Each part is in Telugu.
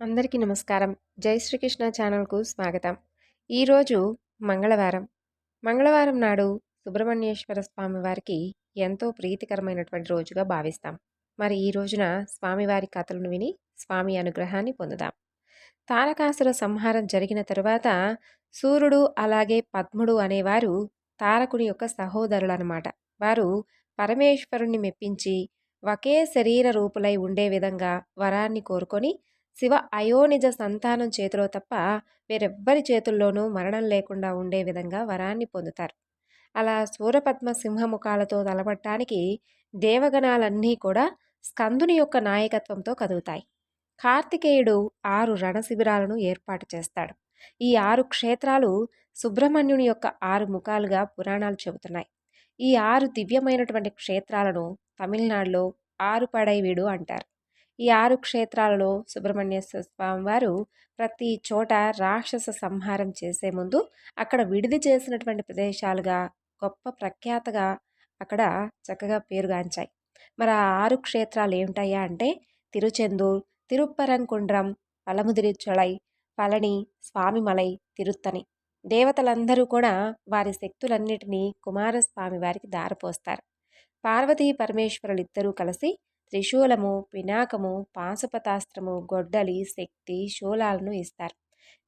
అందరికీ నమస్కారం. జై శ్రీకృష్ణ ఛానల్కు స్వాగతం. ఈరోజు మంగళవారం. మంగళవారం నాడు సుబ్రహ్మణ్యేశ్వర స్వామి వారికి ఎంతో ప్రీతికరమైనటువంటి రోజుగా భావిస్తాం. మరి ఈ రోజున స్వామివారి కథలను విని స్వామి అనుగ్రహాన్ని పొందుదాం. తారకాసుర సంహారం జరిగిన తరువాత సూర్యుడు అలాగే పద్ముడు అనేవారు తారకుని యొక్క సహోదరులు అనమాట వారు పరమేశ్వరుణ్ణి మెప్పించి ఒకే శరీర రూపులై ఉండే విధంగా వరాన్ని కోరుకొని శివ అయోనిజ సంతానం చేతిలో తప్ప వేరెవ్వరి చేతుల్లోనూ మరణం లేకుండా ఉండే విధంగా వరాన్ని పొందుతారు. అలా సూరపద్మ సింహముఖాలతో తలపట్టానికి దేవగణాలన్నీ కూడా స్కందుని యొక్క నాయకత్వంతో కదుగుతాయి కార్తికేయుడు ఆరు రణశిబిరాలను ఏర్పాటు చేస్తాడు. ఈ ఆరు క్షేత్రాలు సుబ్రహ్మణ్యుని యొక్క ఆరు ముఖాలుగా పురాణాలు చెబుతున్నాయి. ఈ ఆరు దివ్యమైనటువంటి క్షేత్రాలను తమిళనాడులో ఆరుపడైవీడు అంటారు. ఈ ఆరు క్షేత్రాలలో సుబ్రహ్మణ్య స్వామి వారు ప్రతి చోట రాక్షస సంహారం చేసే ముందు అక్కడ విడిది చేసినటువంటి ప్రదేశాలుగా గొప్ప ప్రఖ్యాతగా అక్కడ చక్కగా పేరుగాంచాయి. మరి ఆ ఆరు క్షేత్రాలు ఏమిటయ్యా అంటే తిరుచెందూర్ తిరుప్పరంకుండ్రం పలముదిరిచొళై పళని స్వామిమలై తిరుత్తని దేవతలందరూ కూడా వారి శక్తులన్నిటినీ కుమారస్వామి వారికి దారపోస్తారు. పార్వతీ పరమేశ్వరులు ఇద్దరూ కలిసి త్రిశూలము పినాకము పాశుపతాస్త్రము గొడ్డలి శక్తి శూలాలను ఇస్తారు.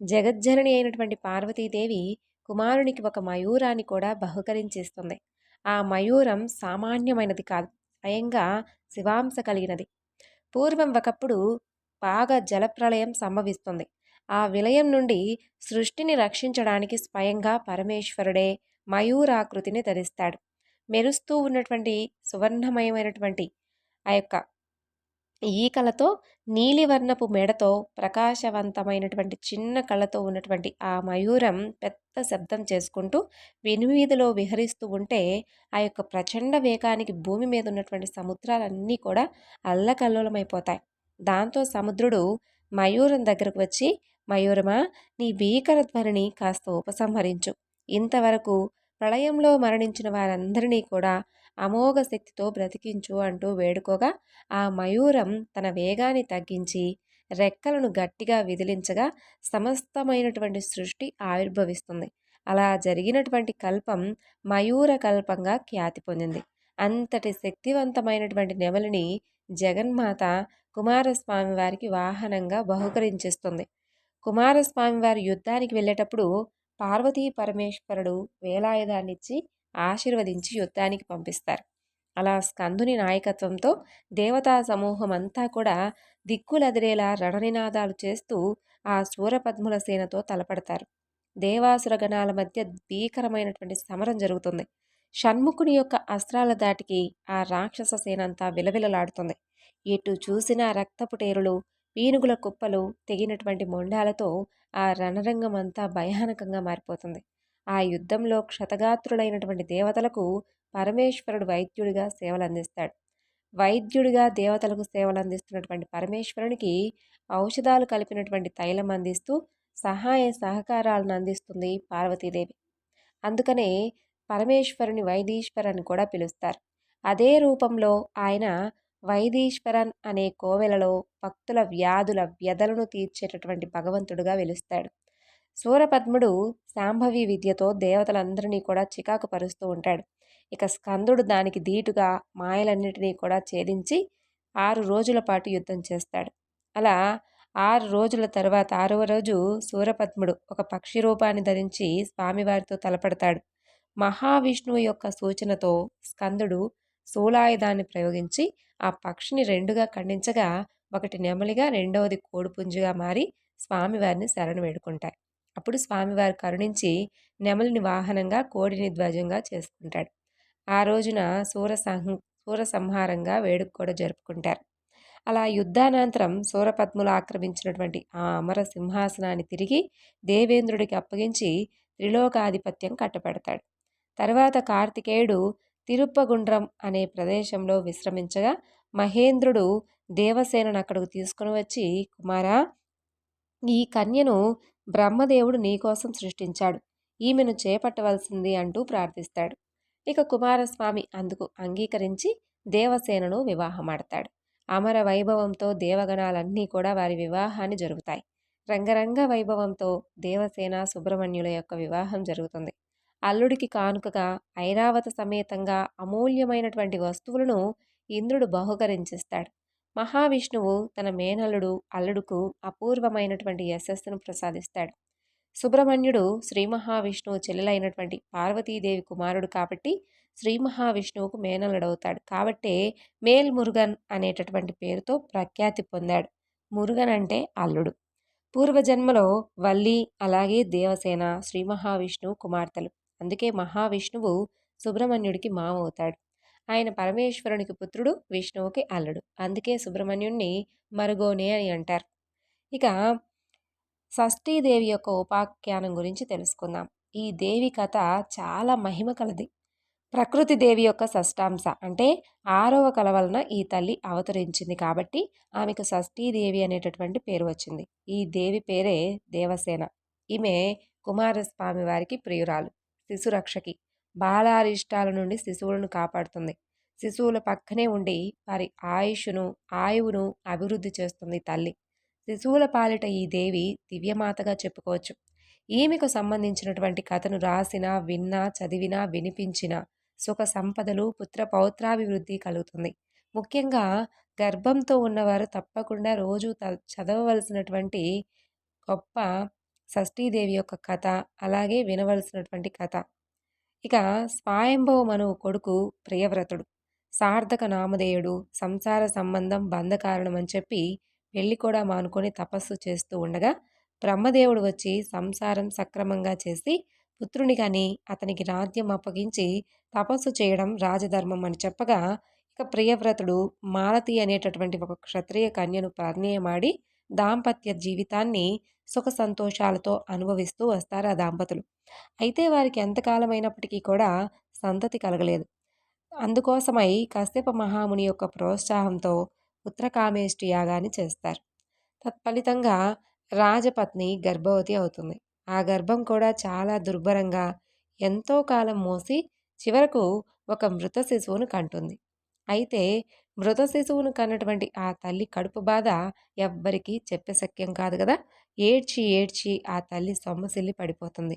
జగజ్జనని అయినటువంటి పార్వతీదేవి కుమారునికి ఒక మయూరాన్ని కూడా బహుకరించిస్తుంది. ఆ మయూరం సామాన్యమైనది కాదు స్వయంగా శివాంశ కలిగినది. పూర్వం ఒకప్పుడు బాగా జలప్రలయం సంభవిస్తుంది. ఆ విలయం నుండి సృష్టిని రక్షించడానికి స్వయంగా పరమేశ్వరుడే మయూరాకృతిని ధరిస్తాడు. మెరుస్తూ ఉన్నటువంటి సువర్ణమయమైనటువంటి ఆ యొక్క ఈకలతో నీలివర్ణపు మెడతో ప్రకాశవంతమైనటువంటి చిన్న కళ్ళతో ఉన్నటువంటి ఆ మయూరం పెద్ద శబ్దం చేసుకుంటూ వినువీధిలో విహరిస్తూ ఉంటే ఆ యొక్క ప్రచండ వేగానికి భూమి మీద ఉన్నటువంటి సముద్రాలన్నీ కూడా అల్లకల్లోలమైపోతాయి. దాంతో సముద్రుడు మయూరం దగ్గరకు వచ్చి మయూరమా నీ భీకర ధ్వనిని కాస్త ఉపసంహరించు. ఇంతవరకు ప్రళయంలో మరణించిన వారందరినీ కూడా అమోఘ శక్తితో బ్రతికించు అంటూ వేడుకోగా ఆ మయూరం తన వేగాన్ని తగ్గించి రెక్కలను గట్టిగా విదిలించగా సమస్తమైనటువంటి సృష్టి ఆవిర్భవిస్తుంది. అలా జరిగినటువంటి కల్పం మయూర కల్పంగా ఖ్యాతి పొందింది. అంతటి శక్తివంతమైనటువంటి నెమలిని జగన్మాత కుమారస్వామి వారికి వాహనంగా బహుకరించిస్తుంది. కుమారస్వామి వారి యుద్ధానికి వెళ్ళేటప్పుడు పార్వతీ పరమేశ్వరుడు వేలాయుధాన్నిచ్చి ఆశీర్వదించి యుద్ధానికి పంపిస్తారు. అలా స్కందుని నాయకత్వంతో దేవతా సమూహం అంతా కూడా దిక్కులదిరేలా రణనినాదాలు చేస్తూ ఆ సూరపద్ముల సేనతో తలపడతారు. దేవాసుర గణాల మధ్య భీకరమైనటువంటి సమరం జరుగుతుంది. షణ్ముఖుని యొక్క అస్త్రాల దాటికి ఆ రాక్షస సేనంతా విలవిలలాడుతుంది. ఎటు చూసినా రక్తపుటేరులు పీనుగుల కుప్పలు తెగినటువంటి మొండాలతో ఆ రణరంగం అంతా భయానకంగా మారిపోతుంది. ఆ యుద్ధంలో క్షతగాత్రులైనటువంటి దేవతలకు పరమేశ్వరుడు వైద్యుడిగా సేవలు అందిస్తాడు వైద్యుడిగా దేవతలకు సేవలు అందిస్తున్నటువంటి పరమేశ్వరునికి ఔషధాలు కలిపినటువంటి తైలం అందిస్తూ సహాయ సహకారాలను అందిస్తుంది పార్వతీదేవి. అందుకనే పరమేశ్వరుని వైదీశ్వరని కూడా పిలుస్తారు. అదే రూపంలో ఆయన వైదీశ్వరన్ అనే కోవెలలో భక్తుల వ్యాధుల వ్యధలను తీర్చేటటువంటి భగవంతుడుగా వెలుస్తాడు. సూరపద్ముడు శాంభవి విద్యతో దేవతలందరినీ కూడా చికాకు పరుస్తూ ఉంటాడు. ఇక స్కందుడు దానికి ధీటుగా మాయలన్నిటినీ కూడా ఛేదించి ఆరు రోజుల పాటు యుద్ధం చేస్తాడు. అలా ఆరు రోజుల తర్వాత ఆరవ రోజు సూరపద్ముడు ఒక పక్షి రూపాన్ని ధరించి స్వామివారితో తలపడతాడు. మహావిష్ణువు యొక్క సూచనతో స్కందుడు శూలాయుధాన్ని ప్రయోగించి ఆ పక్షిని రెండుగా ఖండించగా ఒకటి నెమలిగా రెండవది కోడిపుంజుగా మారి స్వామివారిని శరణు వేడుకుంటాయి. అప్పుడు స్వామివారు కరుణించి నెమలిని వాహనంగా కోడిని ధ్వజంగా చేసుకుంటాడు. ఆ రోజున సూర సూర సంహారంగా వేడుక కూడా జరుపుకుంటారు. అలా యుద్ధానంతరం సూరపద్ములు ఆక్రమించినటువంటి ఆ అమర సింహాసనాన్ని తిరిగి దేవేంద్రుడికి అప్పగించి త్రిలోకాధిపత్యం కట్టపెడతాడు తర్వాత కార్తికేయుడు తిరుప్పగుండ్రం అనే ప్రదేశంలో విశ్రమించగా మహేంద్రుడు దేవసేనను అక్కడికి తీసుకుని వచ్చి కుమారా ఈ కన్యను బ్రహ్మదేవుడు నీకోసం సృష్టించాడు. ఈమెను చేపట్టవలసింది అంటూ ప్రార్థిస్తాడు. ఇక కుమారస్వామి అందుకు అంగీకరించి దేవసేనను వివాహమాడతాడు. అమర వైభవంతో దేవగణాలన్నీ కూడా వారి వివాహాన్ని జరుగుతాయి. రంగరంగ వైభవంతో దేవసేన సుబ్రహ్మణ్యుల యొక్క వివాహం జరుగుతుంది. అల్లుడికి కానుకగా ఐరావత సమేతంగా అమూల్యమైనటువంటి వస్తువులను ఇంద్రుడు బహుకరించిస్తాడు. మహావిష్ణువు తన మేనల్లుడు అల్లుడుకు అపూర్వమైనటువంటి యశస్సును ప్రసాదిస్తాడు. సుబ్రహ్మణ్యుడు శ్రీ మహావిష్ణువు చెల్లెలైనటువంటి పార్వతీదేవి కుమారుడు కాబట్టి శ్రీ మహావిష్ణువుకు మేనల్లుడవుతాడు. కాబట్టే మేల్ మురుగన్ అనేటటువంటి పేరుతో ప్రఖ్యాతి పొందాడు. మురుగన్ అంటే అల్లుడు. పూర్వజన్మలో వల్లి అలాగే దేవసేన శ్రీ మహావిష్ణువు కుమార్తెలు. అందుకే మహావిష్ణువు సుబ్రహ్మణ్యుడికి మామ అవుతాడు ఆయన పరమేశ్వరునికి పుత్రుడు విష్ణువుకి అల్లుడు. అందుకే సుబ్రహ్మణ్యుణ్ణి మరుగోనే అని అంటారు. ఇక షష్ఠీదేవి యొక్క ఉపాఖ్యానం గురించి తెలుసుకుందాం. ఈ దేవి కథ చాలా మహిమ కలది. ప్రకృతి దేవి యొక్క షష్టాంశ అంటే ఆరవ కల వలన ఈ తల్లి అవతరించింది కాబట్టి ఆమెకు షష్ఠీదేవి అనేటటువంటి పేరు వచ్చింది. ఈ దేవి పేరే దేవసేన. ఈమె కుమారస్వామి వారికి ప్రియురాలు శిశురక్షకి. బాలారిష్టాల నుండి శిశువులను కాపాడుతుంది. శిశువుల పక్కనే ఉండి వారి ఆయుషును ఆయువును అభివృద్ధి చేస్తుంది తల్లి. శిశువుల పాలిట ఈ దేవి దివ్యమాతగా చెప్పుకోవచ్చు. ఈమెకు సంబంధించినటువంటి కథను రాసిన విన్నా చదివినా వినిపించిన సుఖ సంపదలు పుత్ర పౌత్రాభివృద్ధి కలుగుతుంది. ముఖ్యంగా గర్భంతో ఉన్నవారు తప్పకుండా రోజు చదవవలసినటువంటి గొప్ప షష్ఠీదేవి యొక్క కథ అలాగే వినవలసినటువంటి కథ. ఇక స్వాయంభవ మనువు కొడుకు ప్రియవ్రతుడు. సార్థక నామధేయుడు సంసార సంబంధం బంధకారణం అని చెప్పి పెళ్ళి కూడా మానుకొని తపస్సు చేస్తూ ఉండగా బ్రహ్మదేవుడు వచ్చి సంసారం సక్రమంగా చేసి పుత్రుని కానీ అతనికి రాజ్యం అప్పగించి తపస్సు చేయడం రాజధర్మం అని చెప్పగా ఇక ప్రియవ్రతుడు మాలతి అనేటటువంటి ఒక క్షత్రియ కన్యను పరిణయమాడి దాంపత్య జీవితాన్ని సుఖ సంతోషాలతో అనుభవిస్తూ వస్తారు ఆ దాంపతులు. అయితే వారికి ఎంతకాలమైనప్పటికీ కూడా సంతతి కలగలేదు. అందుకోసమై కశ్యప మహాముని యొక్క ప్రోత్సాహంతో ఉత్తరకామేష్టి యాగాన్ని చేస్తారు. తత్ఫలితంగా రాజపత్ని గర్భవతి అవుతుంది. ఆ గర్భం కూడా చాలా దుర్భరంగా ఎంతో కాలం మోసి చివరకు ఒక మృత శిశువును కంటుంది. అయితే మృత శిశువును కన్నటువంటి ఆ తల్లి కడుపు బాధ ఎవ్వరికీ చెప్పే శక్యం కాదు కదా. ఏడ్చి ఏడ్చి ఆ తల్లి సొమ్మసిల్లి పడిపోతుంది.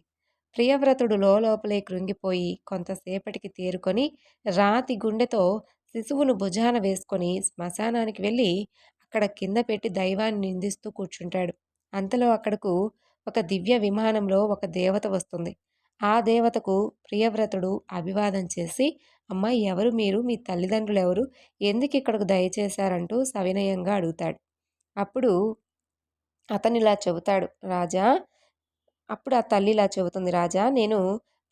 ప్రియవ్రతుడు లోపలే కృంగిపోయి కొంతసేపటికి తేరుకొని రాతి గుండెతో శిశువును భుజాన వేసుకొని శ్మశానానికి వెళ్ళి అక్కడ కింద పెట్టి దైవాన్ని నిందిస్తూ కూర్చుంటాడు. అంతలో అక్కడకు ఒక దివ్య విమానంలో ఒక దేవత వస్తుంది. ఆ దేవతకు ప్రియవ్రతుడు అభివాదం చేసి అమ్మ ఎవరు మీరు? మీ తల్లిదండ్రులు ఎవరు ఎందుకు ఇక్కడకు దయచేశారంటూ సవినయంగా అడుగుతాడు. అప్పుడు అతను ఇలా చెబుతాడు రాజా అప్పుడు ఆ తల్లి ఇలా చెబుతుంది రాజా నేను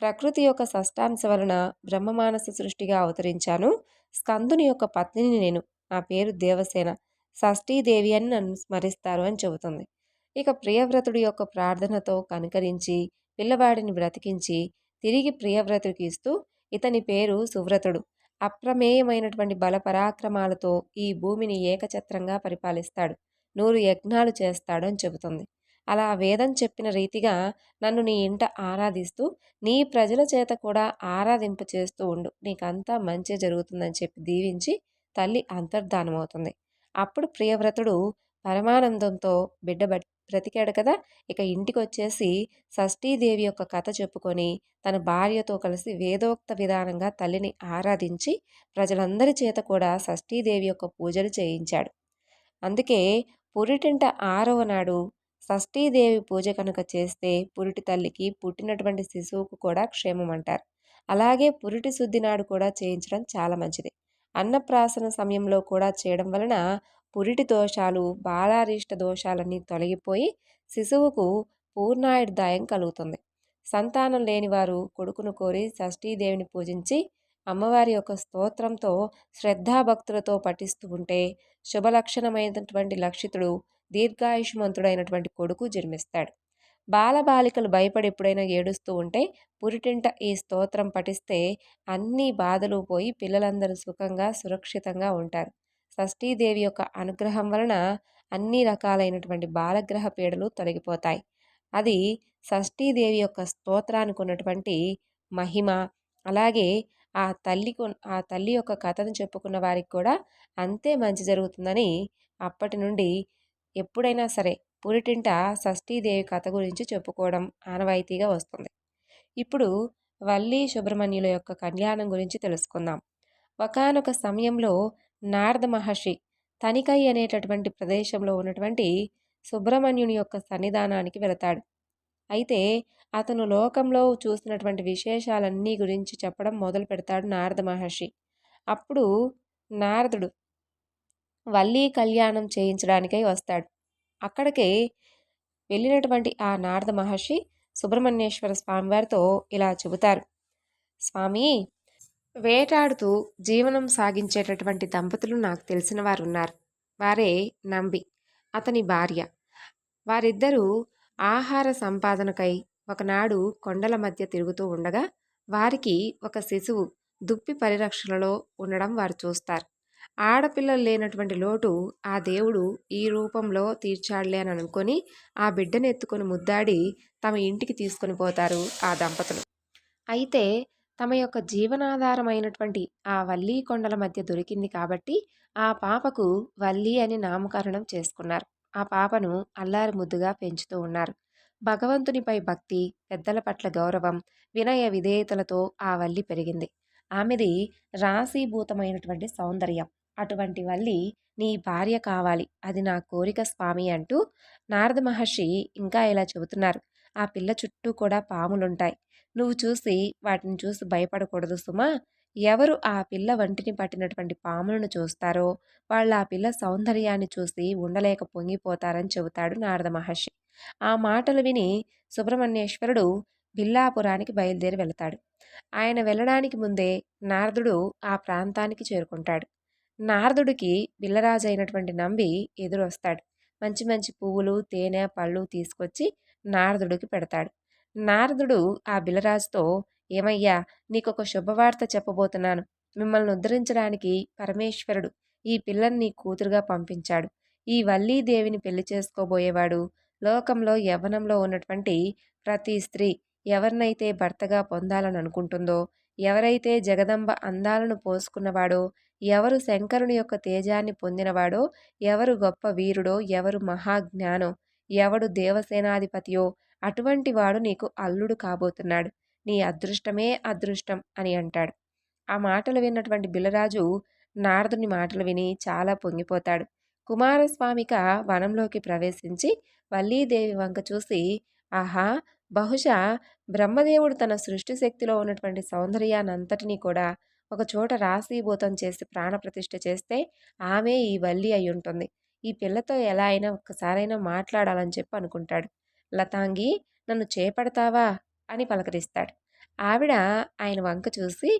ప్రకృతి యొక్క షష్టాంశ వలన బ్రహ్మమానస సృష్టిగా అవతరించాను. స్కందుని యొక్క పత్నిని నేను. నా పేరు దేవసేన. షష్ఠీదేవి అని నన్ను స్మరిస్తారు అని చెబుతుంది. ఇక ప్రియవ్రతుడి యొక్క ప్రార్థనతో కనుకరించి పిల్లవాడిని బ్రతికించి తిరిగి ప్రియవ్రతుడికి ఇస్తూ ఇతని పేరు సువ్రతుడు. అప్రమేయమైనటువంటి బలపరాక్రమాలతో ఈ భూమిని ఏకఛత్రంగా పరిపాలిస్తాడు. నూరు యజ్ఞాలు చేస్తాడు అని చెబుతుంది. అలా వేదం చెప్పిన రీతిగా నన్ను నీ ఇంట ఆరాధిస్తూ నీ ప్రజల చేత కూడా ఆరాధింప చేస్తూ ఉండు. నీకంతా మంచి జరుగుతుందని చెప్పి దీవించి తల్లి అంతర్ధానమవుతుంది. అప్పుడు ప్రియవ్రతుడు పరమానందంతో బిడ్డ బ్రతికాడు కదా! ఇక ఇంటికి వచ్చేసి షష్ఠీదేవి యొక్క కథ చెప్పుకొని తన భార్యతో కలిసి వేదోక్త విధానంగా తల్లిని ఆరాధించి ప్రజలందరి చేత కూడా షష్ఠీదేవి యొక్క పూజలు చేయించాడు. అందుకే పురిటింట ఆరవ నాడు షష్ఠీదేవి పూజ కనుక చేస్తే పురిటి తల్లికి పుట్టినటువంటి శిశువుకు కూడా క్షేమం అంటారు అలాగే పురిటి శుద్ధి నాడు కూడా చేయించడం చాలా మంచిది. అన్నప్రాసన సమయంలో కూడా చేయడం వలన పురిటి దోషాలు బాలారిష్ట దోషాలన్నీ తొలగిపోయి శిశువుకు పూర్ణాయుర్దాయం కలుగుతుంది. సంతానం లేనివారు కొడుకును కోరి షష్ఠీదేవిని పూజించి అమ్మవారి యొక్క స్తోత్రంతో శ్రద్ధాభక్తులతో పఠిస్తూ ఉంటే శుభలక్షణమైనటువంటి లక్షితుడు దీర్ఘాయుష్మంతుడైనటువంటి కొడుకు జన్మిస్తాడు. బాలబాలికలు భయపడి ఎప్పుడైనా ఏడుస్తూ ఉంటే పురిటింట ఈ స్తోత్రం పఠిస్తే అన్ని బాధలు పోయి పిల్లలందరూ సుఖంగా సురక్షితంగా ఉంటారు. షష్ఠీదేవి యొక్క అనుగ్రహం వలన అన్ని రకాలైనటువంటి బాలగ్రహ పీడలు తొలగిపోతాయి. అది షష్ఠీదేవి యొక్క స్తోత్రానికి ఉన్నటువంటి మహిమ అలాగే ఆ తల్లికు ఆ తల్లి యొక్క కథను చెప్పుకున్న వారికి కూడా అంతే మంచి జరుగుతుందని అప్పటి నుండి ఎప్పుడైనా సరే పురిటింట షష్ఠీదేవి కథ గురించి చెప్పుకోవడం ఆనవాయితీగా వస్తుంది. ఇప్పుడు వల్లి సుబ్రహ్మణ్యుల యొక్క కళ్యాణం గురించి తెలుసుకుందాం. ఒకనొక సమయంలో నారద మహర్షి తనికై అనేటటువంటి ప్రదేశంలో ఉన్నటువంటి సుబ్రహ్మణ్యుని యొక్క సన్నిధానానికి వెళతాడు. అయితే అతను లోకంలో చూసినటువంటి విశేషాలన్నీ గురించి చెప్పడం మొదలు పెడతాడు నారద మహర్షి. అప్పుడు నారదుడు వల్లీ కళ్యాణం చేయించడానికై వస్తాడు. అక్కడికి వెళ్ళినటువంటి ఆ నారద మహర్షి సుబ్రహ్మణ్యేశ్వర స్వామివారితో ఇలా చెబుతారు. స్వామి వేటాడుతూ జీవనం సాగించేటటువంటి దంపతులు నాకు తెలిసిన వారు ఉన్నారు వారే నంబి అతని భార్య. వారిద్దరూ ఆహార సంపాదనకై ఒకనాడు కొండల మధ్య తిరుగుతూ ఉండగా వారికి ఒక శిశువు దుప్పి పరిరక్షణలో ఉండడం వారు చూస్తారు. ఆడపిల్లలు లేనటువంటి లోటు ఆ దేవుడు ఈ రూపంలో తీర్చాడులే అని అనుకొని ఆ బిడ్డను ఎత్తుకొని ముద్దాడి తమ ఇంటికి తీసుకొని పోతారు ఆ దంపతులు. అయితే తమ యొక్క జీవనాధారమైనటువంటి ఆ వల్లీ కొండల మధ్య దొరికింది కాబట్టి ఆ పాపకు వల్లి అని నామకరణం చేసుకున్నారు. ఆ పాపను అల్లారి ముద్దుగా పెంచుతూ ఉన్నారు. భగవంతునిపై భక్తి పెద్దల పట్ల గౌరవం వినయ విధేయతలతో ఆ వల్లి పెరిగింది. ఆమెది రాశీభూతమైనటువంటి సౌందర్యం. అటువంటి వల్లి నీ భార్య కావాలి. అది నా కోరిక స్వామి అంటూ నారద మహర్షి ఇంకా ఇలా చెబుతున్నారు. ఆ పిల్ల చుట్టూ కూడా పాములుంటాయి. నువ్వు చూసి వాటిని చూసి భయపడకూడదు సుమా. ఎవరు ఆ పిల్ల వంటిని పట్టినటువంటి పాములను చూస్తారో వాళ్ళు ఆ పిల్ల సౌందర్యాన్ని చూసి ఉండలేక పొంగిపోతారని చెబుతాడు నారద మహర్షి. ఆ మాటలు విని సుబ్రహ్మణ్యేశ్వరుడు బిల్లాపురానికి బయలుదేరి వెళతాడు. ఆయన వెళ్ళడానికి ముందే నారదుడు ఆ ప్రాంతానికి చేరుకుంటాడు. నారదుడికి బిల్లరాజు అయినటువంటి నంబి ఎదురొస్తాడు. మంచి మంచి పువ్వులు తేనె పళ్ళు తీసుకొచ్చి నారదుడికి పెడతాడు. నారదుడు ఆ బిలరాజుతో ఏమయ్యా నీకొక శుభవార్త చెప్పబోతున్నాను. మిమ్మల్ని ఉద్ధరించడానికి పరమేశ్వరుడు ఈ పిల్లని కూతురుగా పంపించాడు. ఈ వల్లీదేవిని పెళ్ళి చేసుకోబోయేవాడు. లోకంలో యవ్వనంలో ఉన్నటువంటి ప్రతి స్త్రీ ఎవరినైతే భర్తగా పొందాలని అనుకుంటుందో ఎవరైతే జగదంబ అందాలను పోసుకున్నవాడో ఎవరు శంకరుని యొక్క తేజాన్ని పొందినవాడో ఎవరు గొప్ప వీరుడో ఎవరు మహాజ్ఞానో ఎవడు దేవసేనాధిపతియో అటువంటి వాడు నీకు అల్లుడు కాబోతున్నాడు. నీ అదృష్టమే అదృష్టం అని అంటాడు. ఆ మాటలు విన్నటువంటి బిలరాజు నారదుని మాటలు విని చాలా పొంగిపోతాడు. కుమారస్వామిక వనంలోకి ప్రవేశించి వల్లీదేవి వంక చూసి ఆహా! బహుశా బ్రహ్మదేవుడు తన సృష్టి శక్తిలో ఉన్నటువంటి సౌందర్యానంతటినీ కూడా ఒక చోట రాశీభూతం చేసి ప్రాణప్రతిష్ఠ చేస్తే ఆమె ఈ వల్లి అయి ఉంటుంది ఈ పిల్లతో ఎలా అయినా ఒక్కసారైనా మాట్లాడాలని చెప్పి అనుకుంటాడు. లతాంగి నన్ను చేపడతావా? అని పలకరిస్తాడు. ఆవిడ ఆయన వంక చూసి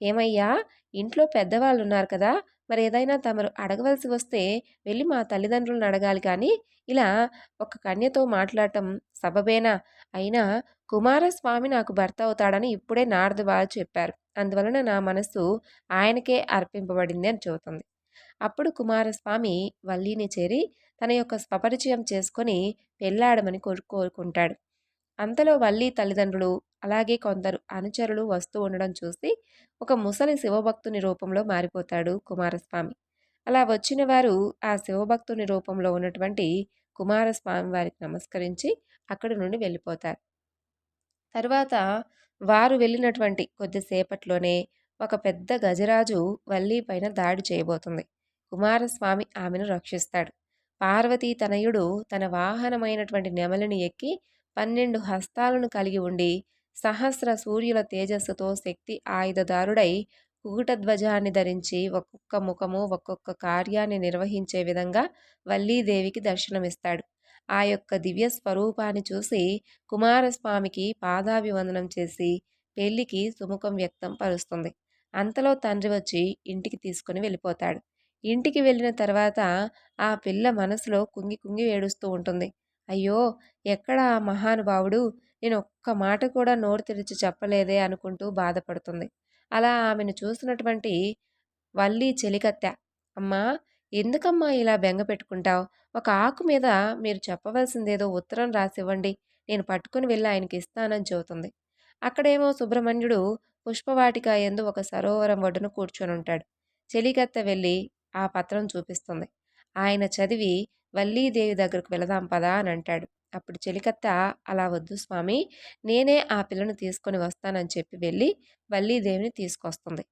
ఏమయ్యా ఇంట్లో పెద్దవాళ్ళు ఉన్నారు కదా మరి ఏదైనా తమరు అడగవలసి వస్తే వెళ్ళి మా తల్లిదండ్రులను అడగాలి కానీ ఇలా ఒక కన్యతో మాట్లాడటం సబబేనా? అయినా కుమారస్వామి నాకు భర్త అవుతాడని ఇప్పుడే నారద బాగా చెప్పారు. అందువలన నా మనస్సు ఆయనకే అర్పింపబడింది అని చెబుతుంది. అప్పుడు కుమారస్వామి వల్లిని చేరి తన యొక్క స్వపరిచయం చేసుకొని పెళ్ళాడమని కోరు కోరుకుంటాడు. అంతలో వల్లి తల్లిదండ్రులు అలాగే కొందరు అనుచరులు వస్తూ ఉండడం చూసి ఒక ముసలి శివభక్తుని రూపంలో మారిపోతాడు కుమారస్వామి. అలా వచ్చిన వారు ఆ శివభక్తుని రూపంలో ఉన్నటువంటి కుమారస్వామి వారికి నమస్కరించి అక్కడి నుండి వెళ్ళిపోతారు. తర్వాత వారు వెళ్ళినటువంటి కొద్దిసేపట్లోనే ఒక పెద్ద గజరాజు వల్లి పైన దాడి చేయబోతుంది. కుమారస్వామి ఆమెను రక్షిస్తాడు. పార్వతీ తనయుడు తన వాహనమైనటువంటి నెమలిని ఎక్కి పన్నెండు హస్తాలను కలిగి ఉండి సహస్ర సూర్యుల తేజస్సుతో శక్తి ఆయుధదారుడై కుకుటధ్వజాన్ని ధరించి ఒక్కొక్క ముఖము ఒక్కొక్క కార్యాన్ని నిర్వహించే విధంగా వల్లీదేవికి దర్శనమిస్తాడు. ఆ యొక్క దివ్య స్వరూపాన్ని చూసి కుమారస్వామికి పాదాభివందనం చేసి పెళ్ళికి సుముఖం వ్యక్తం పరుస్తుంది. అంతలో తండ్రి వచ్చి ఇంటికి తీసుకుని వెళ్ళిపోతాడు. ఇంటికి వెళ్ళిన తర్వాత ఆ పిల్ల మనసులో కుంగి కుంగి ఏడుస్తూ ఉంటుంది. అయ్యో! ఎక్కడ ఆ మహానుభావుడు? నేను ఒక్క మాట కూడా నోరు తెరిచి చెప్పలేదే అనుకుంటూ బాధపడుతుంది. అలా ఆమెను చూసినటువంటి వల్లి చెలికత్తె అమ్మా! ఎందుకమ్మా ఇలా బెంగ పెట్టుకుంటావు? ఒక ఆకు మీద మీరు చెప్పవలసిందేదో ఉత్తరం రాసివ్వండి. నేను పట్టుకుని వెళ్ళి ఆయనకి ఇస్తానని చెబుతుంది. అక్కడేమో సుబ్రహ్మణ్యుడు పుష్పవాటిక ఎందు ఒక సరోవరం ఒడ్డున కూర్చొని ఉంటాడు చెలికత్త వెళ్ళి ఆ పత్రం చూపిస్తుంది. ఆయన చదివి వల్లీదేవి దగ్గరకు వెళదాం పదా అని అంటాడు. అప్పుడు చెలికత్త అలా వద్దు స్వామి నేనే ఆ పిల్లను తీసుకొని వస్తానని చెప్పి వెళ్ళి వల్లీదేవిని తీసుకొస్తుంది.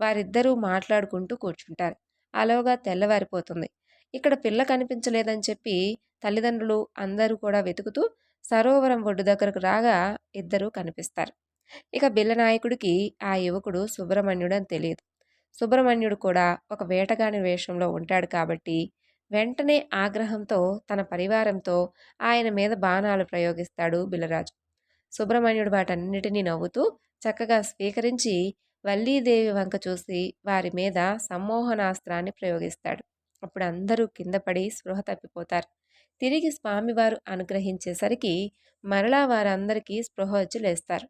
వారిద్దరూ మాట్లాడుకుంటూ కూర్చుంటారు. అలోగా తెల్లవారిపోతుంది. ఇక్కడ పిల్ల కనిపించలేదని చెప్పి తల్లిదండ్రులు అందరూ కూడా వెతుకుతూ సరోవరం ఒడ్డు దగ్గరకు రాగా ఇద్దరూ కనిపిస్తారు. ఇక బిల్లనాయకుడికి ఆ యువకుడు సుబ్రహ్మణ్యుడని తెలియదు. సుబ్రహ్మణ్యుడు కూడా ఒక వేటగాని వేషంలో ఉంటాడు కాబట్టి వెంటనే ఆగ్రహంతో తన పరివారంతో ఆయన మీద బాణాలు ప్రయోగిస్తాడు బిలరాజు. సుబ్రహ్మణ్యుడు వాటన్నిటినీ నవ్వుతూ చక్కగా స్వీకరించి వల్లీదేవి వంక చూసి వారి మీద సమ్మోహనాస్త్రాన్ని ప్రయోగిస్తాడు. అప్పుడు అందరూ కింద పడి స్పృహ తప్పిపోతారు. తిరిగి స్వామివారు అనుగ్రహించేసరికి మరలా వారందరికీ స్పృహ వచ్చి లేస్తారు.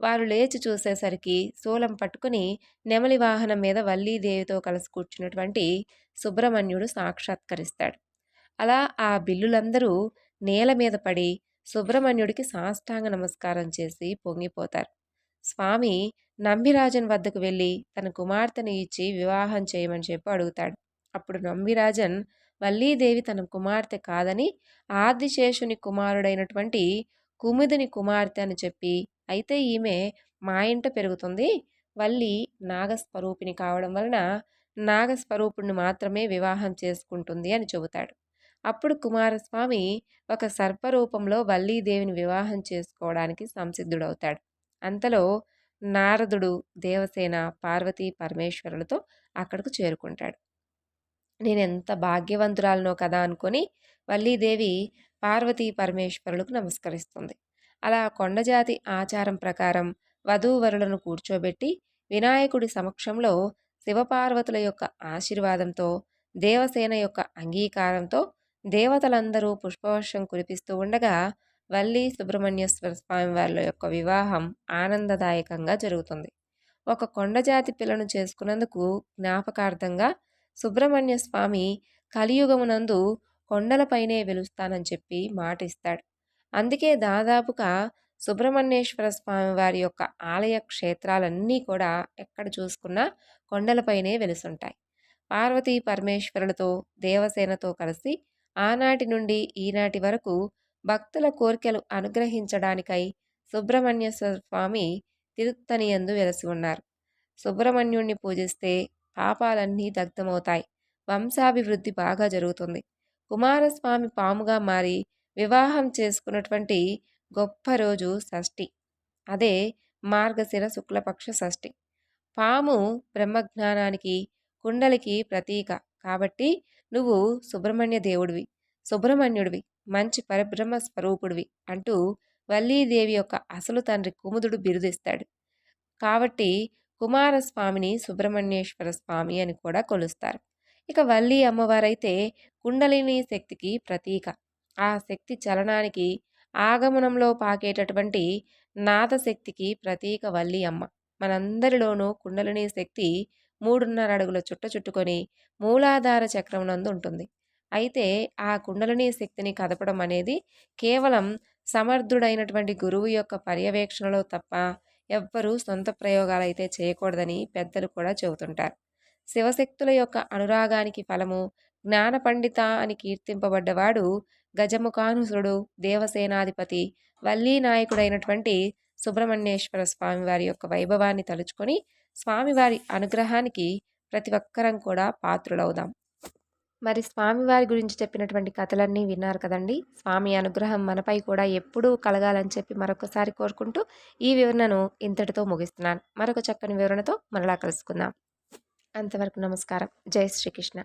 వారు లేచి చూసేసరికి శూలం పట్టుకుని నెమలి వాహనం మీద వల్లీదేవితో కలిసి కూర్చున్నటువంటి సుబ్రహ్మణ్యుడు సాక్షాత్కరిస్తాడు. అలా ఆ బిల్లులందరూ నేల మీద పడి సుబ్రహ్మణ్యుడికి సాష్టాంగ నమస్కారం చేసి పొంగిపోతారు. స్వామి నంబిరాజన్ వద్దకు వెళ్ళి తన కుమార్తెను ఇచ్చి వివాహం చేయమని చెప్పి అడుగుతాడు. అప్పుడు నంబిరాజన్ వల్లీదేవి తన కుమార్తె కాదని ఆదిశేషుని కుమారుడైనటువంటి కుముదిని కుమార్తె అని చెప్పి అయితే ఈమె మా ఇంట పెరుగుతుంది. వల్లి నాగస్వరూపిణి కావడం వలన నాగస్వరూపుణ్ణి మాత్రమే వివాహం చేసుకుంటుంది అని చెబుతాడు. అప్పుడు కుమారస్వామి ఒక సర్పరూపంలో వల్లీదేవిని వివాహం చేసుకోవడానికి సంసిద్ధుడవుతాడు. అంతలో నారదుడు దేవసేన పార్వతీ పరమేశ్వరులతో అక్కడకు చేరుకుంటాడు. నేను ఎంత భాగ్యవంతురాలనో కదా అనుకొని వల్లీదేవి పార్వతీ పరమేశ్వరులకు నమస్కరిస్తుంది. అలా కొండజాతి ఆచారం ప్రకారం వధూవరులను కూర్చోబెట్టి వినాయకుడి సమక్షంలో శివపార్వతుల యొక్క ఆశీర్వాదంతో దేవసేన యొక్క అంగీకారంతో దేవతలందరూ పుష్పవర్షం కురిపిస్తూ ఉండగా వల్లి సుబ్రహ్మణ్యేశ్వర స్వామి వారి యొక్క వివాహం ఆనందదాయకంగా జరుగుతుంది. ఒక కొండజాతి పిల్లను చేసుకున్నందుకు జ్ఞాపకార్థంగా సుబ్రహ్మణ్య స్వామి కలియుగమునందు కొండలపైనే వెలుస్తానని చెప్పి మాటిస్తాడు. అందుకే దాదాపుగా సుబ్రహ్మణ్యేశ్వర స్వామి వారి యొక్క ఆలయ క్షేత్రాలన్నీ కూడా ఎక్కడ చూసుకున్నా కొండలపైనే వెలుసుంటాయి. పార్వతీ పరమేశ్వరులతో దేవసేనతో కలిసి ఆనాటి నుండి ఈనాటి వరకు భక్తుల కోరికలు అనుగ్రహించడానికై సుబ్రహ్మణ్యేశ్వర స్వామి తిరుత్తనియందు వెలసి ఉన్నారు. సుబ్రహ్మణ్యుణ్ణి పూజిస్తే పాపాలన్నీ దగ్ధమవుతాయి. వంశాభివృద్ధి బాగా జరుగుతుంది. కుమారస్వామి పాముగా మారి వివాహం చేసుకున్నటువంటి గొప్ప రోజు షష్ఠి. అదే మార్గశిర శుక్లపక్ష షష్ఠి. పాము బ్రహ్మజ్ఞానానికి కుండలికి ప్రతీక. కాబట్టి నువ్వు సుబ్రహ్మణ్య దేవుడివి సుబ్రహ్మణ్యుడివి మంచి పరబ్రహ్మ స్వరూపుడివి అంటూ వల్లీదేవి యొక్క అసలు తండ్రి కుముదుడు బిరుదిస్తాడు. కాబట్టి కుమారస్వామిని సుబ్రహ్మణ్యేశ్వర స్వామి అని కూడా కొలుస్తారు. ఇక వల్లి అమ్మవారైతే కుండలిని శక్తికి ప్రతీక. ఆ శక్తి చలనానికి ఆగమనంలో పాకేటటువంటి నాదశక్తికి ప్రతీక వల్లి అమ్మ. మనందరిలోనూ కుండలిని శక్తి మూడున్నర అడుగుల చుట్ట చుట్టుకొని మూలాధార చక్రం నందు ఉంటుంది. అయితే ఆ కుండలిని శక్తిని కదపడం అనేది కేవలం సమర్థుడైనటువంటి గురువు యొక్క పర్యవేక్షణలో తప్ప ఎవ్వరూ సొంత ప్రయోగాలు అయితే చేయకూడదని పెద్దలు కూడా చెబుతుంటారు. శివశక్తుల యొక్క అనురాగానికి ఫలము జ్ఞానపండిత అని కీర్తింపబడ్డవాడు గజముఖానుసుడు దేవసేనాధిపతి వల్లీ నాయకుడైనటువంటి సుబ్రహ్మణ్యేశ్వర స్వామివారి యొక్క వైభవాన్ని తలుచుకొని స్వామివారి అనుగ్రహానికి ప్రతి ఒక్కరం కూడా పాత్రులవుదాం. మరి స్వామివారి గురించి చెప్పినటువంటి కథలన్నీ విన్నారు కదండి. స్వామి అనుగ్రహం మనపై కూడా ఎప్పుడూ కలగాలని చెప్పి మరొకసారి కోరుకుంటూ ఈ వివరణను ఇంతటితో ముగిస్తున్నాను. మరొక చక్కని వివరణతో మరలా కలుసుకుందాం. అంతవరకు నమస్కారం. జై శ్రీకృష్ణ.